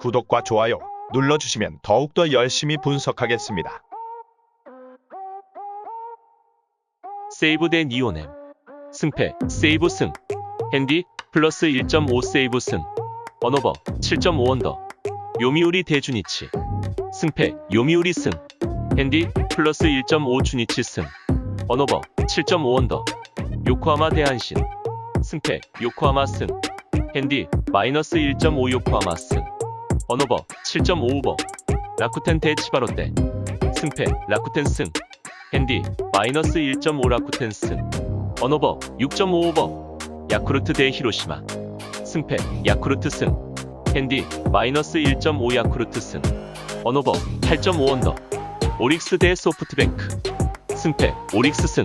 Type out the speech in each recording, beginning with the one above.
구독과 좋아요 눌러주시면 더욱더 열심히 분석하겠습니다. 세이브된 이오넴 승패 세이브 승. 핸디 플러스 1.5 세이브 승. 언어버 7.5 언더. 요미우리 대주니치. 승패 요미우리 승. 핸디 플러스 1.5 주니치 승. 언어버 7.5 언더. 요코하마 대한신. 승패 요코하마 승. 핸디 마이너스 1.5 요코하마 승 언어버 7.5 오버. 라쿠텐 대 치바롯데. 승패 라쿠텐 승. 핸디 마이너스 1.5 라쿠텐 승. 언어버 6.5 오버. 야쿠르트 대 히로시마. 승패 야쿠르트 승. 핸디 마이너스 1.5 야쿠르트 승. 언어버 8.5 언더. 오릭스 대 소프트뱅크. 승패 오릭스 승.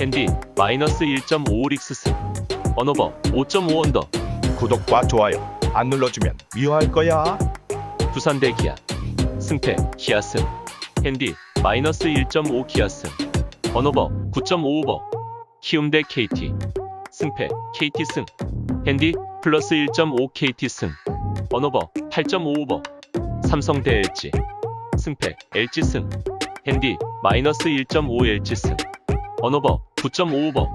핸디 마이너스 1.5 오릭스 승. 언어버 5.5 언더. 구독과 좋아요 안 눌러주면 미워할 거야. 두산 대 기아 승패 기아 승 핸디 마이너스 1.5 기아 승 언어버 9.5 오버 키움 대 KT 승패 KT 승 핸디 플러스 1.5 KT 승 언어버 8.5 오버 삼성 대 LG 승패 LG 승 핸디 마이너스 1.5 LG 승 언어버 9.5 오버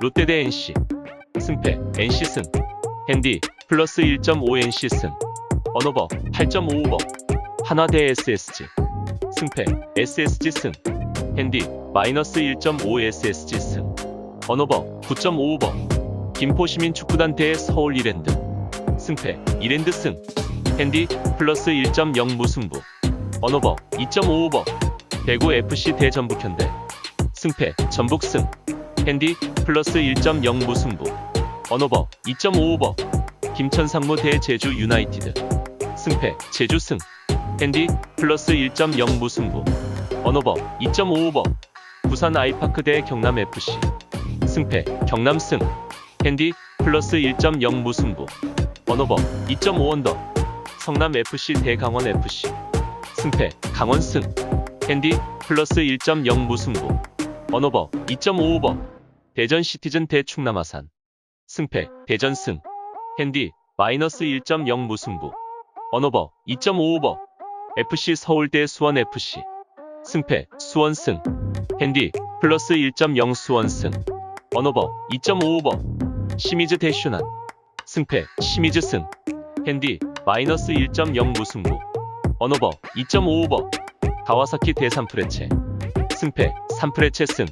롯데 대 NC 승패 NC 승 핸디 플러스 1.5 NC 승 언어버 8.5 오버 하나 대 SSG 승패 SSG 승 핸디 마이너스 1.5 SSG 승 언어버 9.5 오버 김포시민 축구단 대 서울 이랜드. 승패 이랜드 승 핸디 플러스 1.0 무승부. 언어버 2.5 오버 대구 FC 대 전북현대. 승패 전북 승 핸디 플러스 1.0 무승부. 언어버 2.5 오버 김천 상무 대 제주 유나이티드. 승패 제주 승. 핸디 플러스 1.0 무승부. 언어버 2.5 오버 부산 아이파크 대 경남 FC 승패 경남 승. 핸디 플러스 1.0 무승부. 언어버 2.5 언더 성남 FC 대 강원 FC 승패 강원 승. 핸디 플러스 1.0 무승부. 언어버 2.5 오버 대전 시티즌 대 충남 아산. 승패 대전 승 핸디 마이너스 1.0 무승부. 언어버 2.5 오버. FC 서울대 수원 FC 승패 수원 승. 핸디 플러스 1.0 수원 승. 언어버 2.5 오버. 시미즈 대 슈난. 승패 시미즈 승. 핸디 마이너스 1.0 무승부. 언어버 2.5 오버. 가와사키 대 산프레체. 승패 산프레체 승.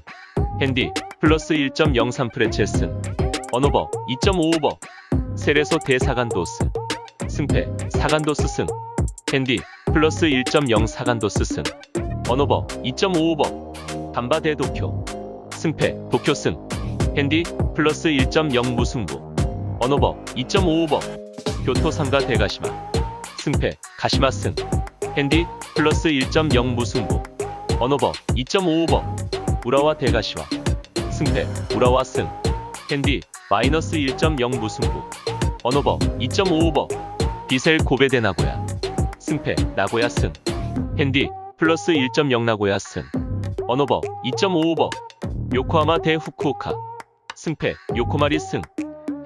핸디 플러스 1.0 산프레체 승. 언어버 2.5 오버 세레소 대 사간도스 승패 사간도스 승 핸디 플러스 1.0 사간도스 승 언어버 2.5 오버 간바 대 도쿄 승패 도쿄 승 핸디 플러스 1.0 무승부 언어버 2.5 오버 교토 상가 대 가시마 승패 가시마 승 핸디 플러스 1.0 무승부 언어버 2.5 오버 우라와 대가시와 승패 우라와 승 핸디 마이너스 1.0 무승부 언어버 2.5 오버 비셀 고베 대 나고야 승패 나고야 승. 핸디 플러스 1.0 나고야 승. 언어버 2.5 오버 요코하마 대 후쿠오카 승패 요코마리 승.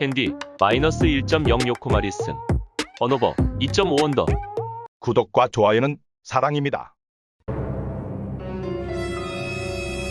핸디 마이너스 1.0 요코마리 승. 언어버 2.5 언더. 구독과 좋아요는 사랑입니다.